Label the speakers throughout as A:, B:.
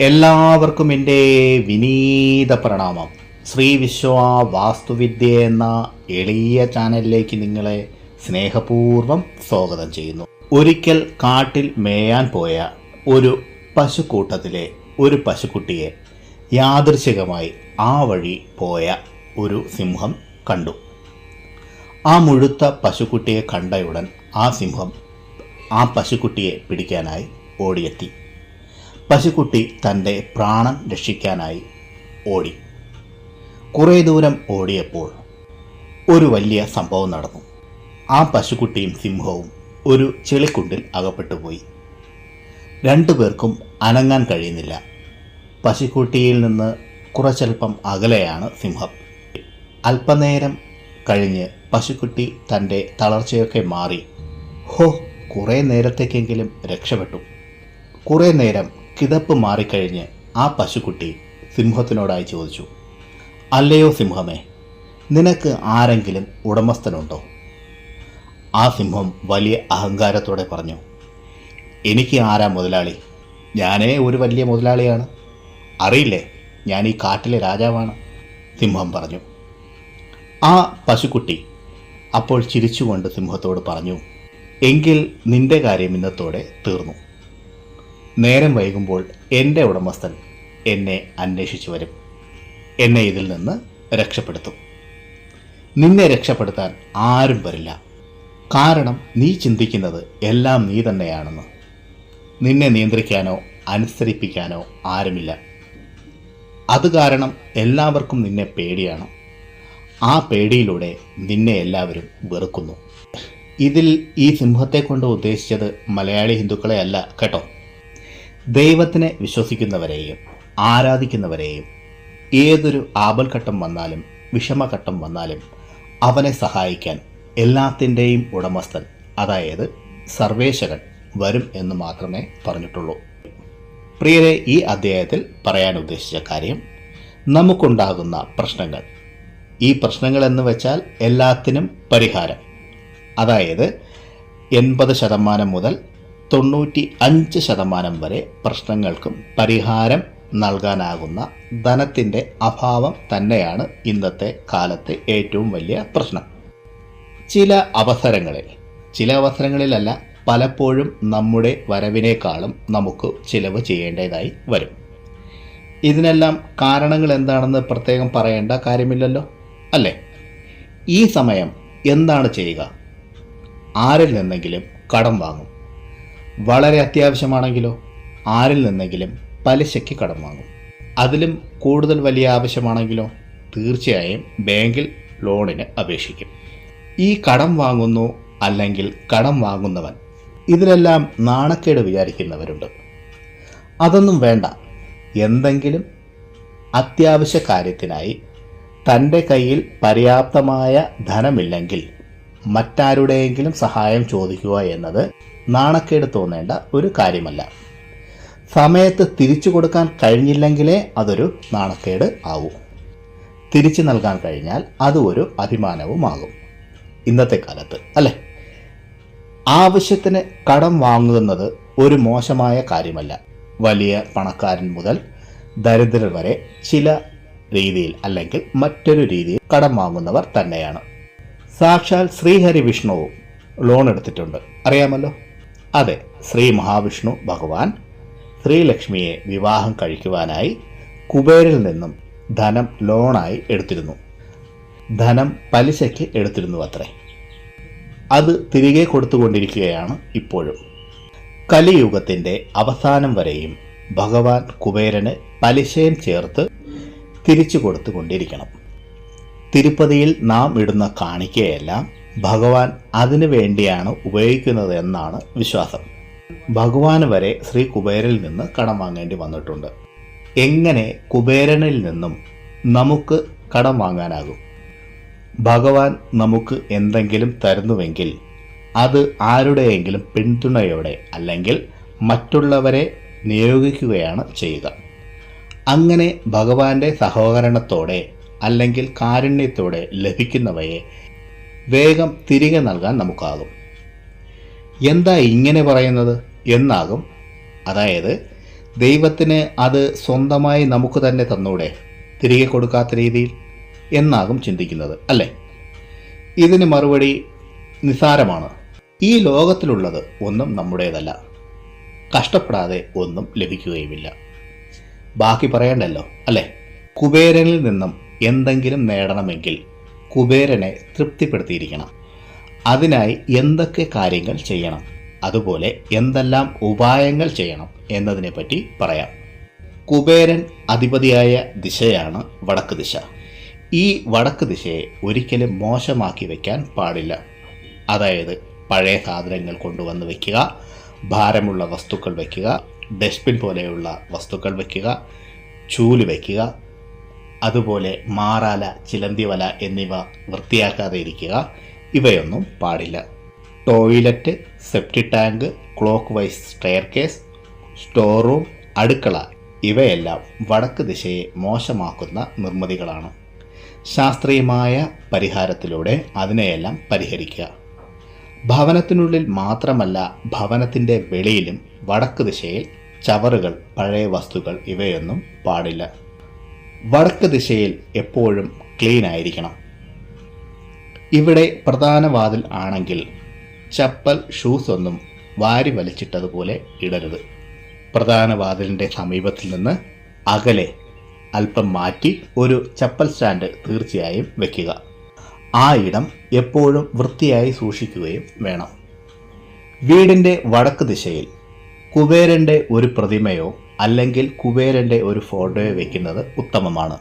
A: എല്ലാവർക്കും എന്റെ വിനീത പ്രണാമം. ശ്രീ വിശ്വ വാസ്തുവിദ്യ എന്ന എളിയ ചാനലിലേക്ക് നിങ്ങളെ സ്നേഹപൂർവം സ്വാഗതം ചെയ്യുന്നു. ഒരിക്കൽ കാട്ടിൽ മേയാൻ പോയ ഒരു പശുക്കൂട്ടത്തിലെ ഒരു പശുക്കുട്ടിയെ യാദൃശികമായി ആ വഴി പോയ ഒരു സിംഹം കണ്ടു. ആ മുഴുത്ത പശുക്കുട്ടിയെ കണ്ടയുടൻ ആ സിംഹം ആ പശുക്കുട്ടിയെ പിടിക്കാനായി ഓടിയെത്തി. പശുക്കുട്ടി തന്റെ പ്രാണൻ രക്ഷിക്കാനായി ഓടി. കുറേ ദൂരം ഓടിയപ്പോൾ ഒരു വലിയ സംഭവം നടന്നു. ആ പശുക്കുട്ടിയും സിംഹവും ഒരു ചെളിക്കുണ്ടിൽ അകപ്പെട്ടുപോയി. രണ്ടുപേർക്കും അനങ്ങാൻ കഴിയുന്നില്ല. പശുക്കുട്ടിയിൽ നിന്ന് കുറച്ചൽപ്പം അകലെയാണ് സിംഹം. അല്പനേരം കഴിഞ്ഞ് പശുക്കുട്ടി തന്റെ തളർച്ചയൊക്കെ മാറി. ഹോ കുറേ നേരത്തേക്കെങ്കിലും രക്ഷപ്പെട്ടു. കുറേ നേരം കിതപ്പ് മാറിക്കഴിഞ്ഞ് ആ പശുക്കുട്ടി സിംഹത്തിനോടായി ചോദിച്ചു അല്ലയോ സിംഹമേ നിനക്ക് ആരെങ്കിലും ഉടമസ്ഥനുണ്ടോ? ആ സിംഹം വലിയ അഹങ്കാരത്തോടെ പറഞ്ഞു എനിക്ക് ആരാ മുതലാളി? ഞാനേ ഒരു വലിയ മുതലാളിയാണ്. അറിയില്ലേ ഞാൻ ഈ കാട്ടിലെ രാജാവാണ് സിംഹം പറഞ്ഞു. ആ പശുക്കുട്ടി അപ്പോൾ ചിരിച്ചുകൊണ്ട് സിംഹത്തോട് പറഞ്ഞു എങ്കിൽ നിന്റെ കാര്യം ഇന്നത്തോടെ തീർന്നു. നേരം വൈകുമ്പോൾ എന്റെ ഉടമസ്ഥൻ എന്നെ അന്വേഷിച്ചു വരും. എന്നെ ഇതിൽ നിന്ന് രക്ഷപ്പെടുത്തും. നിന്നെ രക്ഷപ്പെടുത്താൻ ആരും വരില്ല. കാരണം നീ ചിന്തിക്കുന്നത് എല്ലാം നീ തന്നെയാണെന്ന്. നിന്നെ നിയന്ത്രിക്കാനോ അനുസരിപ്പിക്കാനോ ആരുമില്ല. അത് കാരണം എല്ലാവർക്കും നിന്നെ പേടിയാണ്. ആ പേടിയിലൂടെ നിന്നെ എല്ലാവരും വെറുക്കുന്നു. ഇതിൽ ഈ സിംഹത്തെ കൊണ്ട് ഉദ്ദേശിച്ചത് മലയാളി ഹിന്ദുക്കളെ അല്ല കേട്ടോ? ദൈവത്തിനെ വിശ്വസിക്കുന്നവരെയും ആരാധിക്കുന്നവരെയും ഏതൊരു ആപൽഘട്ടം വന്നാലും വിഷമഘട്ടം വന്നാലും അവനെ സഹായിക്കാൻ എല്ലാത്തിന്റെയും ഉടമസ്ഥൻ അതായത് സർവേശകൻ വരും എന്ന് മാത്രമേ പറഞ്ഞിട്ടുള്ളൂ. പ്രിയരെ ഈ അധ്യായത്തിൽ പറയാൻ ഉദ്ദേശിച്ച കാര്യം നമുക്കുണ്ടാകുന്ന പ്രശ്നങ്ങൾ. ഈ പ്രശ്നങ്ങൾ എന്ന് വെച്ചാൽ എല്ലാത്തിനും പരിഹാരം. അതായത് എൺപത് ശതമാനം മുതൽ തൊണ്ണൂറ്റി അഞ്ച് ശതമാനം വരെ പ്രശ്നങ്ങൾക്കും പരിഹാരം നൽകാനാകുന്ന ധനത്തിന്റെ അഭാവം തന്നെയാണ് ഇന്നത്തെ കാലത്തെ ഏറ്റവും വലിയ പ്രശ്നം. ചില അവസരങ്ങളിൽ ചില അവസരങ്ങളിലല്ല പലപ്പോഴും നമ്മുടെ വരവിനേക്കാളും നമുക്ക് ചിലവ് ചെയ്യേണ്ടതായി വരും. ഇതിനെല്ലാം കാരണങ്ങൾ എന്താണെന്ന് പ്രത്യേകം പറയേണ്ട കാര്യമില്ലല്ലോ അല്ലേ? ഈ സമയം എന്താണ് ചെയ്യുക? ആരിൽ നിന്നെങ്കിലും കടം വാങ്ങും. വളരെ അത്യാവശ്യമാണെങ്കിലോ ആരിൽ നിന്നെങ്കിലും പലിശയ്ക്ക് കടം വാങ്ങും. അതിലും കൂടുതൽ വലിയ ആവശ്യമാണെങ്കിലോ തീർച്ചയായും ബാങ്കിൽ ലോണിന് അപേക്ഷിക്കും. ഈ കടം വാങ്ങുന്നു അല്ലെങ്കിൽ കടം വാങ്ങുന്നവൻ. ഇതിലെല്ലാം നാണക്കേട് വിചാരിക്കുന്നവരുണ്ട്. അതൊന്നും വേണ്ട. എന്തെങ്കിലും അത്യാവശ്യ കാര്യത്തിനായി തന്റെ കയ്യിൽ പര്യാപ്തമായ ധനമില്ലെങ്കിൽ മറ്റാരുടെയെങ്കിലും സഹായം ചോദിക്കുക എന്നത് നാണക്കേട് തോന്നേണ്ട ഒരു കാര്യമല്ല. സമയത്ത് തിരിച്ചു കൊടുക്കാൻ കഴിഞ്ഞില്ലെങ്കിലേ അതൊരു നാണക്കേട് ആവൂ. തിരിച്ചു നൽകാൻ കഴിഞ്ഞാൽ അത് ഒരു അഭിമാനവുമാകും. ഇന്നത്തെ കാലത്ത് അല്ലേ? ആവശ്യത്തിന് കടം വാങ്ങുന്നത് ഒരു മോശമായ കാര്യമല്ല. വലിയ പണക്കാരൻ മുതൽ ദരിദ്രർ വരെ ചില രീതിയിൽ അല്ലെങ്കിൽ മറ്റൊരു രീതിയിൽ കടം വാങ്ങുന്നവർ തന്നെയാണ്. സാക്ഷാൽ ശ്രീഹരി വിഷ്ണുവും ലോൺ എടുത്തിട്ടുണ്ട്. അറിയാമല്ലോ? അതെ ശ്രീ മഹാവിഷ്ണു ഭഗവാൻ ശ്രീലക്ഷ്മിയെ വിവാഹം കഴിക്കുവാനായി കുബേരിൽ നിന്നും ധനം ലോണായി എടുത്തിരുന്നു. ധനം പലിശയ്ക്ക് എടുത്തിരുന്നു അത്രേ. അത് തിരികെ കൊടുത്തുകൊണ്ടിരിക്കുകയാണ് ഇപ്പോഴും. കലിയുഗത്തിന്റെ അവസാനം വരെയും ഭഗവാൻ കുബേരന് പലിശയും ചേർത്ത് തിരിച്ചു കൊടുത്തുകൊണ്ടിരിക്കണം. തിരുപ്പതിയിൽ നാം ഇടുന്ന കാണിക്കയെല്ലാം ഭഗവാൻ അതിനു വേണ്ടിയാണ് ഉപയോഗിക്കുന്നത് എന്നാണ് വിശ്വാസം. ഭഗവാന് വരെ ശ്രീ കുബേരനിൽ നിന്ന് കടം വാങ്ങേണ്ടി വന്നിട്ടുണ്ട്. എങ്ങനെ കുബേരനിൽ നിന്നും നമുക്ക് കടം വാങ്ങാനാകും? ഭഗവാൻ നമുക്ക് എന്തെങ്കിലും തരുന്നുവെങ്കിൽ അത് ആരുടെയെങ്കിലും പിന്തുണയോടെ അല്ലെങ്കിൽ മറ്റുള്ളവരെ നിയോഗിക്കുകയാണ് ചെയ്യുക. അങ്ങനെ ഭഗവാന്റെ സഹകരണത്തോടെ അല്ലെങ്കിൽ കാരുണ്യത്തോടെ ലഭിക്കുന്നവയെ വേഗം തിരികെ നൽകാൻ നമുക്കാകും. എന്താ ഇങ്ങനെ പറയുന്നത്? എന്നാകും. അതായത് ദൈവത്തിന് അത് സ്വന്തമായി നമുക്ക് തന്നെ തന്നൂടെ തിരികെ കൊടുക്കാത്ത രീതിയിൽ. എന്നാകും ചിന്തിക്കുന്നത് അല്ലേ? ഇതിന് മറുപടി നിസാരമാണ് ഈ ലോകത്തിലുള്ളത് ഒന്നും നമ്മുടേതല്ല. കഷ്ടപ്പെടാതെ ഒന്നും ലഭിക്കുകയുമില്ല. ബാക്കി പറയണ്ടല്ലോ അല്ലേ? കുബേരനിൽ നിന്നും എന്തെങ്കിലും നേടണമെങ്കിൽ കുബേരനെ തൃപ്തിപ്പെടുത്തിയിരിക്കണം. അതിനായി എന്തൊക്കെ കാര്യങ്ങൾ ചെയ്യണം? അതുപോലെ എന്തെല്ലാം ഉപായങ്ങൾ ചെയ്യണം എന്നതിനെപ്പറ്റി പറയാം. കുബേരൻ അധിപതിയായ ദിശയാണ് വടക്ക് ദിശ. ഈ വടക്ക് ദിശയെ ഒരിക്കലും മോശമാക്കി വയ്ക്കാൻ പാടില്ല. അതായത് പഴയ സാധനങ്ങൾ കൊണ്ടുവന്ന് വയ്ക്കുക ഭാരമുള്ള വസ്തുക്കൾ വയ്ക്കുക ഡസ്റ്റ്ബിൻ പോലെയുള്ള വസ്തുക്കൾ വയ്ക്കുക ചൂൽ വയ്ക്കുക അതുപോലെ മാറാല ചിലന്തിവല എന്നിവ വൃത്തിയാക്കാതെ ഇരിക്കുക. ഇവയൊന്നും പാടില്ല. Toilet septic tank clockwise staircase store room അടുക്കള ഇവയെല്ലാം വടക്ക് ദിശയെ മോശമാക്കുന്ന നിർമ്മിതികളാണ്. ശാസ്ത്രീയമായ പരിഹാരത്തിലൂടെ അതിനെയെല്ലാം പരിഹരിക്കുക. ഭവനത്തിനുള്ളിൽ മാത്രമല്ല ഭവനത്തിന്റെ വെളിയിലും വടക്ക് ദിശയിൽ ചവറുകൾ പഴയ വസ്തുക്കൾ ഇവയൊന്നും പാടില്ല. വടക്ക് ദിശയിൽ എപ്പോഴും ക്ലീൻ ആയിരിക്കണം. ഇവിടെ പ്രധാന വാതിൽ ആണെങ്കിൽ ചപ്പൽ ഷൂസ് ഒന്നും വാരി വലിച്ചിട്ടതുപോലെ ഇടരുത്. പ്രധാന വാതിലിന്റെ സമീപത്തിൽ നിന്ന് അകലെ അല്പം മാറ്റി ഒരു ചപ്പൽ സ്റ്റാൻഡ് തീർച്ചയായും വയ്ക്കുക ആ ഇടം എപ്പോഴും വൃത്തിയായി സൂക്ഷിക്കുകയും വേണം. വീടിന്റെ വടക്ക് ദിശയിൽ കുബേരന്റെ ഒരു പ്രതിമയോ അല്ലെങ്കിൽ കുബേരന്റെ ഒരു ഫോട്ടോയെ വെക്കുന്നത് ഉത്തമമാണ്.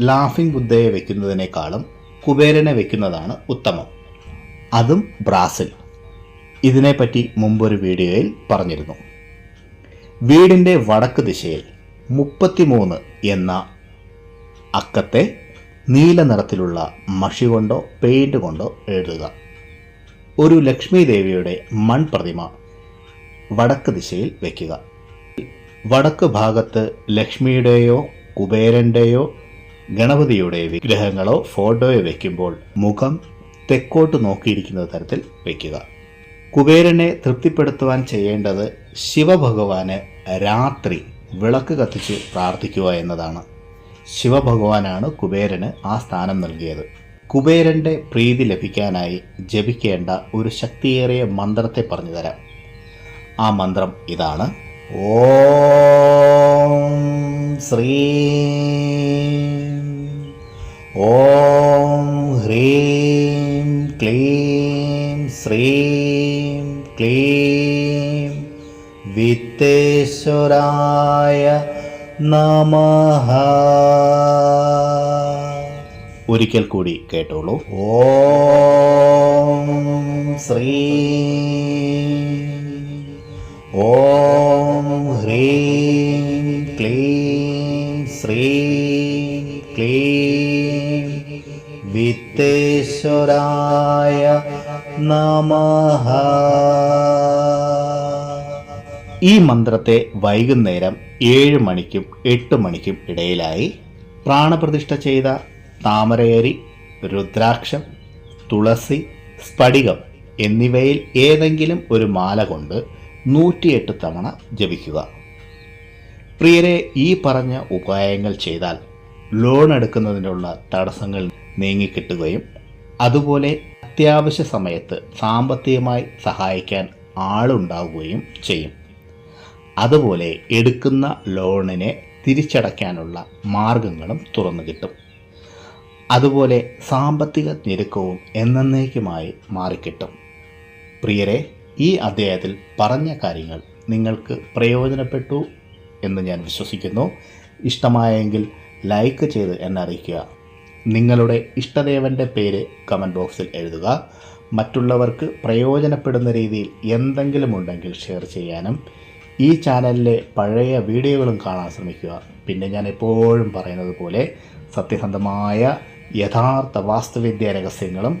A: ലാഫിംഗ് ബുദ്ധയെ വെക്കുന്നതിനേക്കാളും കുബേരനെ വെക്കുന്നതാണ് ഉത്തമം. അതും ബ്രാസിൽ. ഇതിനെപ്പറ്റി മുമ്പൊരു വീഡിയോയിൽ പറഞ്ഞിരുന്നു. വീടിന്റെ വടക്ക് ദിശയിൽ മുപ്പത്തിമൂന്ന് എന്ന അക്കത്തെ നീല നിറത്തിലുള്ള മഷി കൊണ്ടോ പെയിന്റ് കൊണ്ടോ എഴുതുക. ഒരു ലക്ഷ്മി ദേവിയുടെ മൺപ്രതിമ വടക്ക് ദിശയിൽ വയ്ക്കുക വടക്ക് ഭാഗത്ത് ലക്ഷ്മിയുടെയോ കുബേരന്റെയോ ഗണപതിയുടെ വിഗ്രഹങ്ങളോ ഫോട്ടോയോ വയ്ക്കുമ്പോൾ മുഖം തെക്കോട്ട് നോക്കിയിരിക്കുന്ന തരത്തിൽ വയ്ക്കുക കുബേരനെ തൃപ്തിപ്പെടുത്തുവാൻ ചെയ്യേണ്ടത് ശിവഭഗവാന് രാത്രി വിളക്ക് കത്തിച്ച് പ്രാർത്ഥിക്കുക എന്നതാണ്. ശിവഭഗവാനാണ് കുബേരന് ആ സ്ഥാനം നൽകിയത്. കുബേരന്റെ പ്രീതി ലഭിക്കാനായി ജപിക്കേണ്ട ഒരു ശക്തിയേറിയ മന്ത്രത്തെ പറഞ്ഞുതരാം ആ മന്ത്രം ഇതാണ്. ഓം ശ്രീ ഓം ഹ്രീം ക്ലീം ശ്രീം ക്ലീം വിത്തേശ്വരായ നമഃ. ഒരിക്കൽ കൂടി കേട്ടോളൂ. ഓം ശ്രീ ഓം ഹ്രീം ക്ലീം ശ്രീ ക്ലീം വിത്തേശ്വരായ നമഃ ഈ മന്ത്രത്തെ വൈകുന്നേരം ഏഴ് മണിക്കും എട്ട് മണിക്കും ഇടയിലായി പ്രാണപ്രതിഷ്ഠ ചെയ്ത താമരയരി രുദ്രാക്ഷം തുളസി സ്ഫടികം എന്നിവയിൽ ഏതെങ്കിലും ഒരു മാല കൊണ്ട് നൂറ്റിയെട്ട് തവണ ജപിക്കുക. പ്രിയരെ ഈ പറഞ്ഞ ഉപായങ്ങൾ ചെയ്താൽ ലോൺ എടുക്കുന്നതിനുള്ള തടസ്സങ്ങൾ നീങ്ങിക്കിട്ടുകയും അതുപോലെ അത്യാവശ്യ സമയത്ത് സാമ്പത്തികമായി സഹായിക്കാൻ ആളുണ്ടാവുകയും ചെയ്യും. അതുപോലെ എടുക്കുന്ന ലോണിനെ തിരിച്ചടയ്ക്കാനുള്ള മാർഗങ്ങളും തുറന്നു കിട്ടും. അതുപോലെ സാമ്പത്തിക ഞെരുക്കവും എന്നേക്കുമായി മാറിക്കിട്ടും. പ്രിയരെ ഈ അധ്യായത്തിൽ പറഞ്ഞ കാര്യങ്ങൾ നിങ്ങൾക്ക് പ്രയോജനപ്പെട്ടു എന്ന് ഞാൻ വിശ്വസിക്കുന്നു. ഇഷ്ടമായെങ്കിൽ ലൈക്ക് ചെയ്ത് എന്നെ അറിയിക്കുക. നിങ്ങളുടെ ഇഷ്ടദേവന്റെ പേര് കമന്റ് ബോക്സിൽ എഴുതുക. മറ്റുള്ളവർക്ക് പ്രയോജനപ്പെടുന്ന രീതിയിൽ എന്തെങ്കിലും ഉണ്ടെങ്കിൽ ഷെയർ ചെയ്യാനും. ഈ ചാനലിലെ പഴയ വീഡിയോകളും കാണാൻ ശ്രമിക്കുക. പിന്നെ ഞാൻ എപ്പോഴും പറയുന്നത് പോലെ സത്യസന്ധമായ യഥാർത്ഥ വാസ്തുവിദ്യ രഹസ്യങ്ങളും